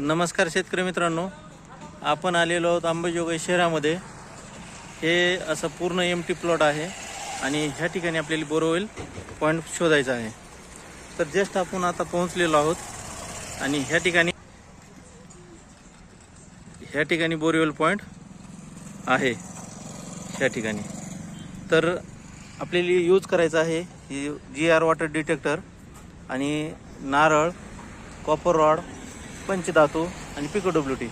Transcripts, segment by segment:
नमस्कार शेतकरी मित्रांनो. आपण आलेलो आहोत अंबाजोगाई शहरामध्ये. हे असं पूर्ण एम टी प्लॉट आहे आणि ह्या ठिकाणी आपल्याला बोरवेल पॉईंट शोधायचा आहे. तर जस्ट आपण आता पोहोचलेलो आहोत आणि ह्या ठिकाणी ह्या ठिकाणी बोरवेल पॉईंट आहे. ह्या ठिकाणी. तर आपल्याला यूज करायचं आहे जी आर वॉटर डिटेक्टर आणि नारळ कॉपर रॉड पंचधातू आणि पिको डब्ल्यू टी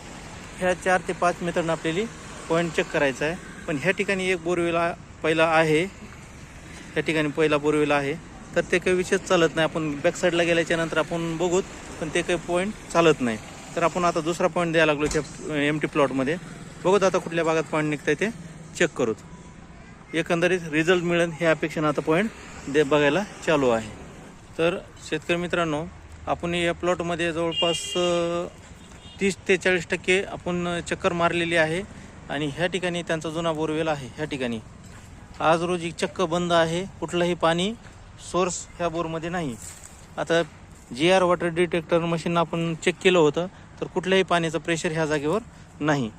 ह्या चार ते पाच मेथडनं आपल्याला पॉईंट चेक करायचा आहे. पण ह्या ठिकाणी एक बोरवेल पहिला आहे. ह्या ठिकाणी पहिला बोरवेल आहे. तर ते काही विशेष चालत नाही. आपण बॅकसाईडला गेल्याच्यानंतर आपण बघूत पण ते काही पॉईंट चालत नाही. तर आपण आता दुसरा पॉईंट द्यायला लागलो त्या एम टी प्लॉटमध्ये बघूत आता कुठल्या भागात पॉईंट निघतंय ते. चेक करूत एकंदरीत रिझल्ट मिळेल ह्या अपेक्षेनं आता पॉईंट दे बघायला चालू आहे. तर शेतकरी मित्रांनो आपण या प्लॉटमध्ये जवळपास तीस ते चाळीस टक्के आपण चक्कर मारलेली आहे आणि ह्या ठिकाणी त्यांचा जुना बोरवेल आहे ह्या ठिकाणी. आज रोजी चक्क बंद आहे कुठलंही पाणी सोर्स ह्या बोरमध्ये नाही. आता G R water detector machine आपण चेक केलं होतं तर कुठल्याही पाण्याचं प्रेशर ह्या जागेवर नाही.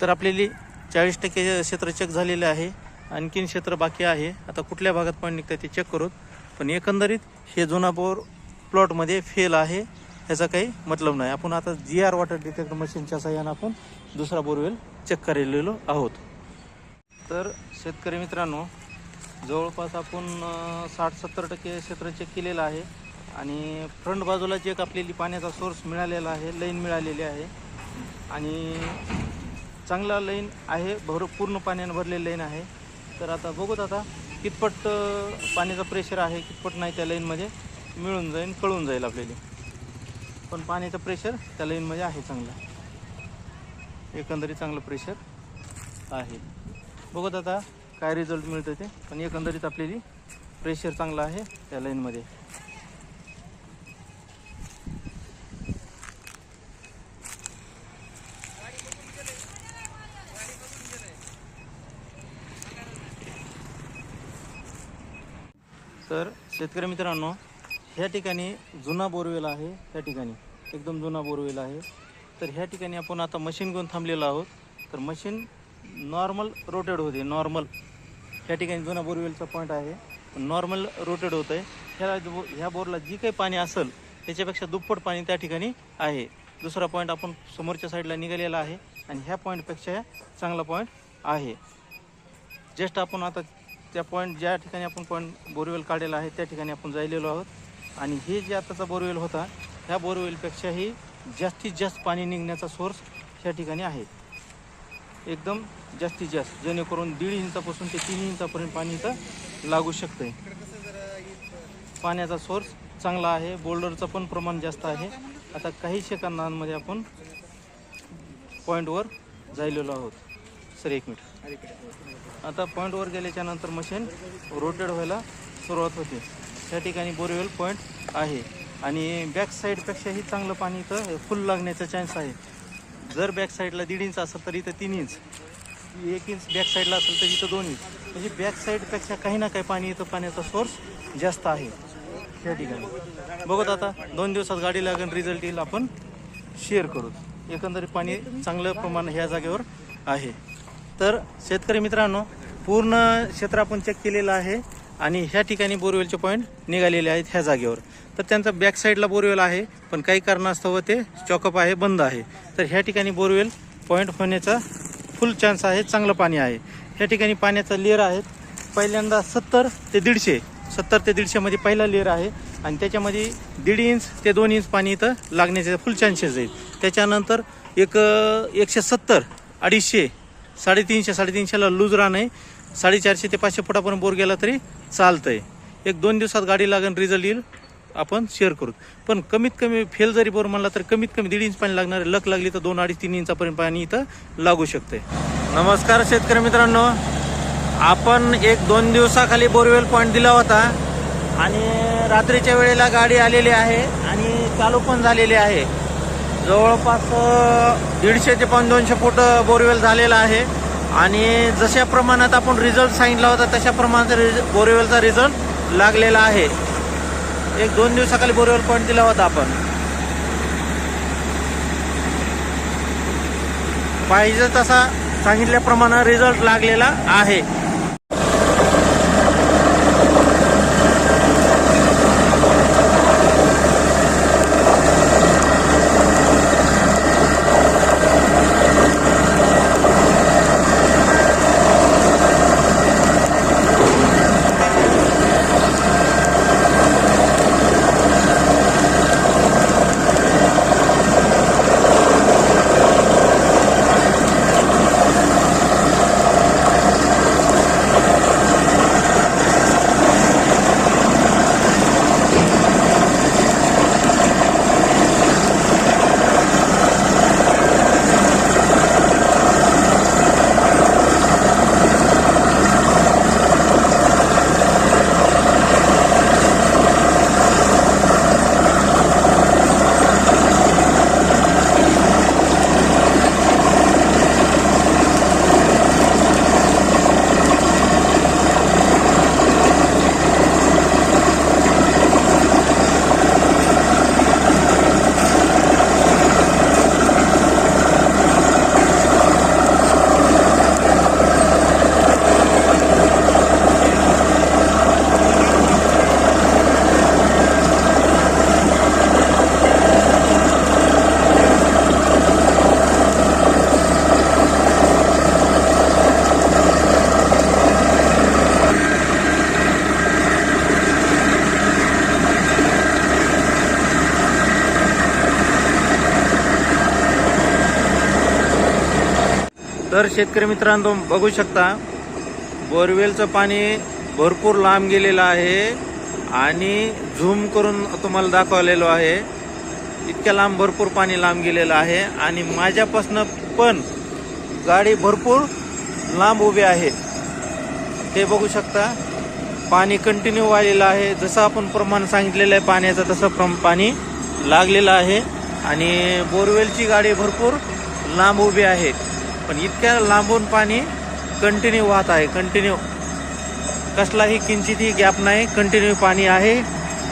तर आपल्याली चाळीस टक्के क्षेत्र चेक झालेलं आहे आणखीन क्षेत्र बाकी आहे. आता कुठल्या भागात पाणी निघतं ते चेक करूत. पण एकंदरीत हे जुना बोर प्लॉटमध्ये फेल आहे याचा काही मतलब नाही. आपण आता जी आर वॉटर डिटेक्टर मशीनच्या सहाय्यानं आपण दुसरा बोरवेल चेक करायलेलो आहोत. तर शेतकरी मित्रांनो जवळपास आपण साठ सत्तर टक्के क्षेत्र चेक केलेलं आहे आणि फ्रंट बाजूला जे एक आपल्याला पाण्याचा सोर्स मिळालेला आहे लाईन मिळालेली आहे. आणि चांगला लाईन आहे भर पूर्ण पाण्यानं भरलेली लाईन आहे. तर आता बघूत आता कितपट पाण्याचा पाण्याचं प्रेशर आहे कितपट नाही त्या लाईनमध्ये मिळून जाईल कळून जाईल आपल्याला. पण पाण्याचं प्रेशर त्या लाईनमध्ये आहे चांगलं. एकंदरीत चांगलं प्रेशर आहे. बघत आता काय रिझल्ट मिळतं ते. पण एकंदरीत आपल्याला प्रेशर चांगलं आहे त्या लाईनमध्ये तर शेतकरी मित्रांनो ह्या ठिकाणी जुना बोरवेल आहे त्या ठिकाणी. एकदम जुना बोरवेल आहे. तर ह्या ठिकाणी आपण आता मशीन घेऊन थांबलेलो आहोत. तर मशीन नॉर्मल रोटेड होते नॉर्मल ह्या ठिकाणी जुना बोरवेलचा पॉईंट आहे. नॉर्मल रोटेड होतं आहे ह्या ह्या बोरला जी काही पाणी असेल त्याच्यापेक्षा दुप्पट पाणी त्या ठिकाणी आहे. दुसरा पॉईंट आपण समोरच्या साईडला निघालेला आहे. आणि ह्या पॉईंटपेक्षा चांगला पॉईंट आहे. जस्ट आपण आता त्या पॉईंट ज्या ठिकाणी आपण पॉईंट बोरवेल काढलेला आहे त्या ठिकाणी आपण जायलेलो आहोत. आणि हे जे आताचा बोरवेल होता ह्या बोरवेलपेक्षाही जास्तीत जास्त पाणी निघण्याचा सोर्स ह्या ठिकाणी आहे. एकदम जास्तीत जास्त जेणेकरून दीड इंचापासून ते तीन इंचापर्यंत पाणी इथं लागू शकतं. पाण्याचा सोर्स चांगला आहे बोल्डरचं पण प्रमाण जास्त आहे. आता काही सेकंदांमध्ये आपण पॉईंटवर जायलेलो आहोत. सर एक मिनिट. आता पॉईंटवर गेल्याच्यानंतर मशीन रोटेड व्हायला सुरुवात होते. या ठिकाणी बोरवेल पॉईंट आहे. आणि बॅक साईडपेक्षाही चांगलं पाणी इथं फुल लागण्याचा चान्स आहे. जर बॅक साईडला दीड इंच असेल तर इथं तीन इंच एक इंच बॅक साईडला असेल तर इथं दोन इंच म्हणजे बॅक साईडपेक्षा काही ना काही पाणी इथं पाण्याचा सोर्स जास्त आहे. या ठिकाणी. बघत आता दोन दिवसात गाडी लागेल रिझल्ट येईल आपण शेअर करू. एकंदरीत पाणी चांगलं प्रमाण ह्या जागेवर आहे. तर शेतकरी मित्रांनो पूर्ण क्षेत्र आपण चेक केलेलं आहे. आणि ह्या ठिकाणी बोरवेलचे पॉईंट निघालेले आहेत ह्या जागेवर. तर त्यांचा बॅक साईडला बोरवेल आहे पण काही कारणास्तव ते चॉकअप आहे बंद आहे. तर ह्या ठिकाणी बोरवेल पॉईंट होण्याचा फुल चान्स आहे चांगलं पाणी आहे. ह्या ठिकाणी पाण्याचा लेअर आहे पहिल्यांदा सत्तर ते दीडशे सत्तर ते दीडशेमध्ये पहिला लेअर आहे आणि त्याच्यामध्ये दीड इंच ते दोन इंच पाणी इथं लागण्याचे फुल चान्सेस आहेत. त्याच्यानंतर एक एकशे सत्तर अडीचशे साडेतीनशे साडेतीनशेला लूज राहणं आहे. साडेचारशे ते पाचशे फुटापर्यंत बोर गेला तरी चालतंय. एक दोन दिवसात गाडी लागेल रिझल्ट येईल आपण शेअर करू. पण कमीत कमी फेल जरी बोर म्हणला तर कमीत कमी दीड इंच पाणी लागणार लक लागली तर दोन अडीच तीन इंचापर्यंत पाणी इथं लागू शकते नमस्कार शेतकरी मित्रांनो. आपण एक दोन दिवसाखाली बोरवेल पॉईंट दिला होता आणि रात्रीच्या वेळेला गाडी आलेली आहे आणि चालू पण झालेली आहे. जवळपास दीडशे ते पण दोनशे फूट बोरवेल झालेला आहे. आणि जशा प्रमाणात आपण रिझल्ट सांगितला होता तशा प्रमाणात रिज बोरेवेलचा रिझल्ट लागलेला आहे. एक दोन दिवसाखाली बोरेवेल पॉईंट दिला होता आपण. पाहिजे तसा सांगितल्याप्रमाणे रिझल्ट लागलेला आहे. तर शेतकरी मित्रांनो बघू शकता बोरवेलचं पाणी भरपूर लांब गेलेलं आहे आणि झूम करून तुम्हाला दाखवलेलो आहे. इतक्या लांब भरपूर पाणी लांब गेलेलं आहे आणि माझ्यापासनं पण गाडी भरपूर लांब उभी आहे. ते बघू शकता पाणी कंटिन्यू वाहिलेलं आहे. जसं आपण प्रमाण सांगितलेलं आहे पाण्याचं तसं प्रम पाणी लागलेलं आहे आणि बोरवेलची गाडी भरपूर लांब उभी आहे. पण इतक्या लांबून पाणी कंटिन्यू वाहत आहे. कंटिन्यू कसलाही किंचितही गॅप नाही. कंटिन्यू पाणी आहे.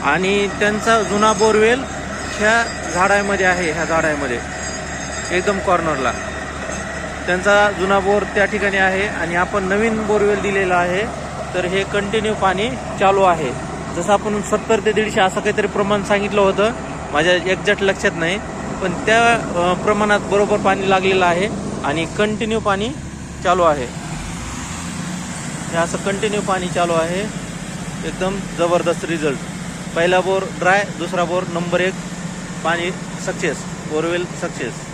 आणि त्यांचा जुना बोरवेल ह्या झाडामध्ये आहे. ह्या झाडामध्ये. एकदम कॉर्नरला त्यांचा जुना बोर त्या ठिकाणी आहे. आणि आपण नवीन बोरवेल दिलेला आहे. तर हे कंटिन्यू पाणी चालू आहे. जसं आपण सत्तर ते दीडशे असं काहीतरी प्रमाण सांगितलं होतं. माझ्या एक्झॅक्ट लक्षात नाही. पण त्या प्रमाणात बरोबर पाणी लागलेलं आहे आणि कंटिन्यू पाणी चालू आहे. हे असं कंटिन्यू पाणी चालू आहे. एकदम जबरदस्त रिझल्ट पहिला बोर ड्राय दुसरा बोर नंबर एक पाणी सक्सेस बोरवेल सक्सेस